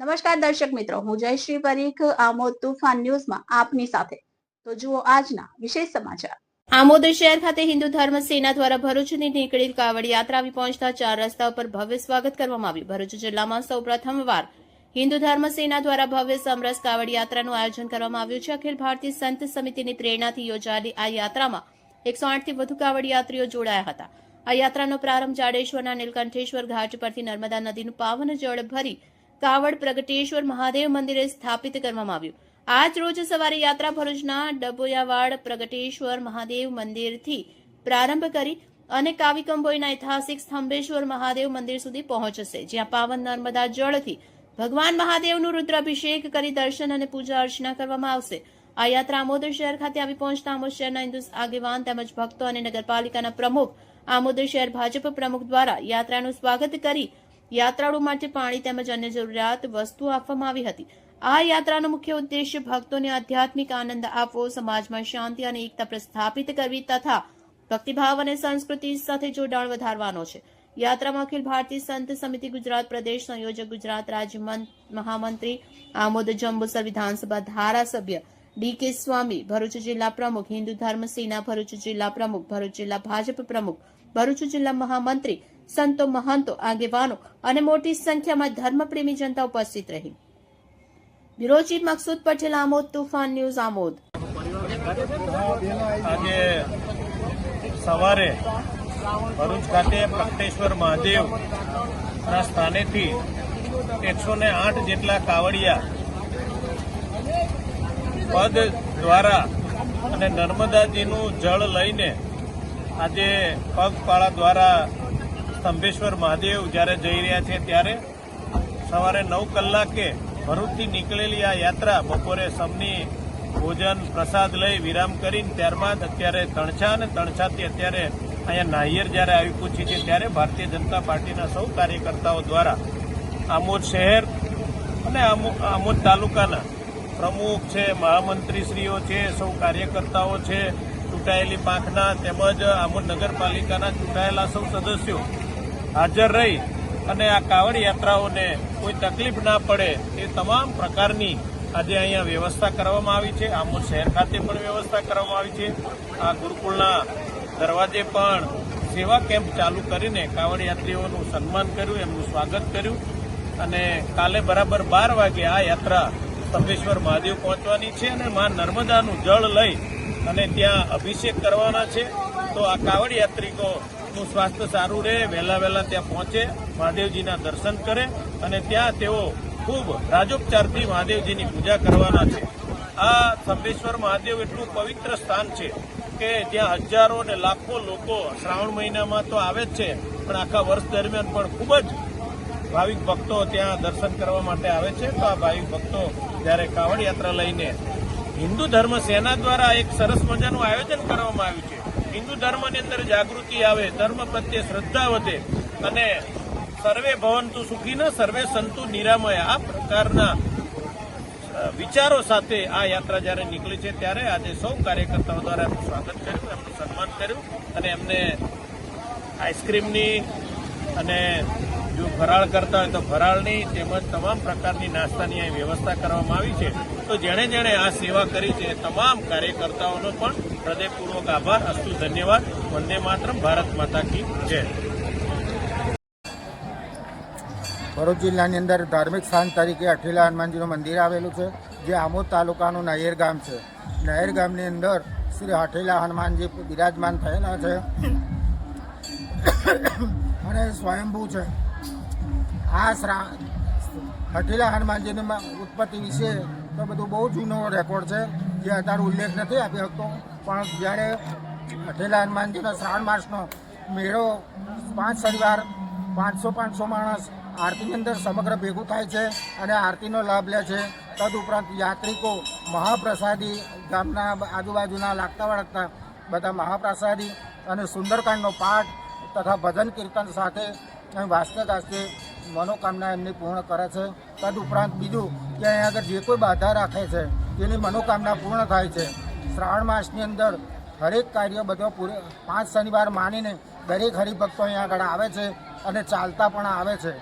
નમસ્કાર દર્શક મિત્રો, હું જયશ્રી પરીખ, આમોદ તુફાન ન્યૂઝમાં આપની સાથે. તો જુઓ આજના વિશેષ સમાચાર. આમોદ શહેર ખાતે હિન્દુ ધર્મ સેના દ્વારા ભરૂચની નીકળેલ કાવડ યાત્રા આવી પહોંચતા ચાર રસ્તા ઉપર ભવ્ય સ્વાગત કરવામાં આવ્યું. ભરૂચ જિલ્લામાં સૌ પ્રથમવાર હિન્દુ ધર્મ સેના દ્વારા ભવ્ય સમરસ કાવડ યાત્રાનું આયોજન કરવામાં આવ્યું છે. અખિલ ભારતીય સંત સમિતિની પ્રેરણાથી યોજાયેલી આ યાત્રામાં એકસો આઠથી વધુ કાવડ યાત્રીઓ જોડાયા હતા. આ યાત્રાનો પ્રારંભ જાડેશ્વરના નીલકંઠેશ્વર ઘાટ પરથી નર્મદા નદીનું પાવન જળ ભરી કાવડ પ્રગટેશ્વર મહાદેવ મંદિરે સ્થાપિત કરવામાં આવ્યું. આજ રોજ સવારે યાત્રા ભરૂચના ડબોયાવાડ પ્રગટેશ્વર મહાદેવ મંદિરથી પ્રારંભ કરી અને કાવિકંભોઈના ઐતિહાસિક સ્તંભેશ્વર મહાદેવ મંદિર સુધી પહોંચશે, જ્યાં પાવન નર્મદા જળથી ભગવાન મહાદેવનું રુદ્રાભિષેક કરી દર્શન અને પૂજા અર્ચના કરવામાં આવશે. આ યાત્રા આમોદ શહેર ખાતે આવી પહોંચતા આમોદ શહેરના હિન્દુ આગેવાન તેમજ ભક્તો અને નગરપાલિકાના પ્રમુખ આમોદ શહેર ભાજપ પ્રમુખ દ્વારા યાત્રાનું સ્વાગત કરી યાત્રાળુ માટે પાણી તેમજ અન્ય જરૂરિયાત વસ્તુઓ આપવામાં આવી હતી. આ યાત્રાનો મુખ્ય ઉદ્દેશ્ય ભક્તોને આધ્યાત્મિક આનંદ આપવો, સમાજમાં શાંતિ અને એકતા પ્રસ્થાપિત કરવી તથા ભક્તિભાવ અને સંસ્કૃતિ સાથે જોડાણ વધારવાનો છે. યાત્રામાં અખિલ ભારતીય સંત સમિતિ ગુજરાત પ્રદેશ સંયોજક ગુજરાત રાજ્ય મહામંત્રી આમોદ જંબુસર વિધાનસભા ધારાસભ્ય ડી કે સ્વામી, ભરૂચ જિલ્લા પ્રમુખ, હિન્દુ ધર્મ સેના ભરૂચ જિલ્લા પ્રમુખ, ભરૂચ જિલ્લા ભાજપ પ્રમુખ ભરૂચ જિલ્લા મહામંત્રી સંતો મહંતો આગેવાનો અને મોટી સંખ્યામાં ધર્મપ્રેમી જનતા ઉપસ્થિત રહી. Chief Maksood Patel, Amod Toofan news, Amod. આજે સવારે ભરૂચ ખાતે પ્રકટેશ્વર મહાદેવ ના સ્થાનેથી એકસો ને આઠ જેટલા કાવડિયા પદ દ્વારા અને નર્મદાજીનું જળ લઈને આજે પગપાળા દ્વારા સ્તંભેશ્વર મહાદેવ જ્યારે જઈ રહ્યા છે ત્યારે સવારે નવ કલાકે ભરૂચથી નીકળેલી આ યાત્રા, બપોરે સમની ભોજન, પ્રસાદ લઈ વિરામ કરીને ત્યારબાદ અત્યારે તણછા અને તણછાથી અત્યારે અહીંયા નાહિયર જ્યારે આવી પૂછી છે ત્યારે ભારતીય જનતા પાર્ટીના સૌ કાર્યકર્તાઓ દ્વારા આમોદ શહેર અને આમો- આમોદ તાલુકાના પ્રમુખ છે, મહામંત્રીશ્રીઓ છે, સૌ કાર્યકર્તાઓ છે ચૂંટાયેલી પાંખના તેમજ આમોદ નગરપાલિકાના ચૂંટાયેલા સૌ સદસ્યો હાજર રહી અને આ કાવડ યાત્રાઓને કોઈ તકલીફ ના પડે એ તમામ પ્રકારની આજે અહીંયા વ્યવસ્થા કરવામાં આવી છે. આમોદ શહેર ખાતે પણ વ્યવસ્થા કરવામાં આવી છે. આ ગુરુકુળના દરવાજે પણ સેવા કેમ્પ ચાલુ કરીને કાવડ યાત્રીઓનું સન્માન કર્યું, એમનું સ્વાગત કર્યું અને કાલે બરાબર બાર વાગે આ યાત્રા સ્તંભેશ્વર મહાદેવ પહોંચવાની છે અને મા નર્મદાનું જળ લઈ અને ત્યાં અભિષેક કરવાના છે. તો આ કાવડ યાત્રિકોનું સ્વાસ્થ્ય સારું રહે, વહેલા વહેલા ત્યાં પહોંચે, મહાદેવજીના દર્શન કરે અને ત્યાં તેઓ ખૂબ રાજોપચારથી મહાદેવજીની પૂજા કરવાના છે. આ સંભેશ્વર મહાદેવ એટલું પવિત્ર સ્થાન છે કે ત્યાં હજારો ને લાખો લોકો શ્રાવણ મહિનામાં તો આવે જ છે, પણ આખા વર્ષ દરમિયાન પણ ખૂબ જ ભાવિક ભક્તો ત્યાં દર્શન કરવા માટે આવે છે. તો આ ભાવિક ભક્તો જ્યારે કાવડ યાત્રા લઈને હિન્દુ ધર્મ સેના દ્વારા એક સરસ મજાનું આયોજન કરવામાં આવ્યું છે. હિન્દુ ધર્મની અંદર જાગૃતિ આવે, ધર્મ પ્રત્યે શ્રદ્ધા વધે અને સર્વે ભવંતુ સુખીન, સર્વે સંતુ નિરામય આ પ્રકારના વિચારો સાથે આ યાત્રા જ્યારે નીકળી છે ત્યારે આજે સૌ કાર્યકર્તાઓ દ્વારા એમનું સ્વાગત કર્યું, એમનું સન્માન કર્યું અને એમને આઈસ્ક્રીમની અને જો ફરાળ કરતા હોય તો ફરાળની તેમજ તમામ પ્રકારની નાસ્તાની અહીં વ્યવસ્થા કરવામાં આવી છે. તો જેણે જેણે આ સેવા કરી છે તમામ કાર્યકર્તાઓનો પણ હૃદયપૂર્વક આભાર, અસ્તુ ધન્યવાદ. વંદે માત્ર ભારત માતા કી જય. ભરૂચ જિલ્લાની અંદર ધાર્મિક સ્થાન તરીકે અઠેલા હનુમાનજીનું મંદિર આવેલું છે, જે આમોદ તાલુકાનું નહેર ગામ છે. નહેર ગામની અંદર શ્રી હઠેલા હનુમાનજી બિરાજમાન થયેલા છે. અને સ્વયંભૂ છે. આ શ્રા હઠીલા હનુમાનજીની ઉત્પત્તિ વિશે તો બધું બહુ જૂનો રેકોર્ડ છે. જે અત્યારે ઉલ્લેખ નથી આપી શકતો પણ જ્યારે હઠીલા હનુમાનજીનો શ્રાવણ માસનો મેળો પાંચ શનિવાર પાંચસો પાંચસો માણસ આરતીની અંદર સમગ્ર ભેગું થાય છે અને આરતીનો લાભ લે છે. તદુપરાંત યાત્રિકો, મહાપ્રસાદી ગામના આજુબાજુના લાગતા વળગતા બધા મહાપ્રસાદી અને સુંદરકાંડનો પાઠ તથા ભજન કીર્તન સાથે વાસ્તે ગાસ્તે મનોકામના એમની પૂર્ણ કરે છે. તદુપરાંત બીજું કે અહીં આગળ જે કોઈ બાધા રાખે છે, તેની મનોકામના પૂર્ણ થાય છે. શ્રાવણ માસની અંદર હરેક કાર્ય બધો પૂરે, પાંચ શનિવાર માનીને દરેક હરિભક્તો અહીંયા આગળ આવે છે અને ચાલતા પણ આવે છે.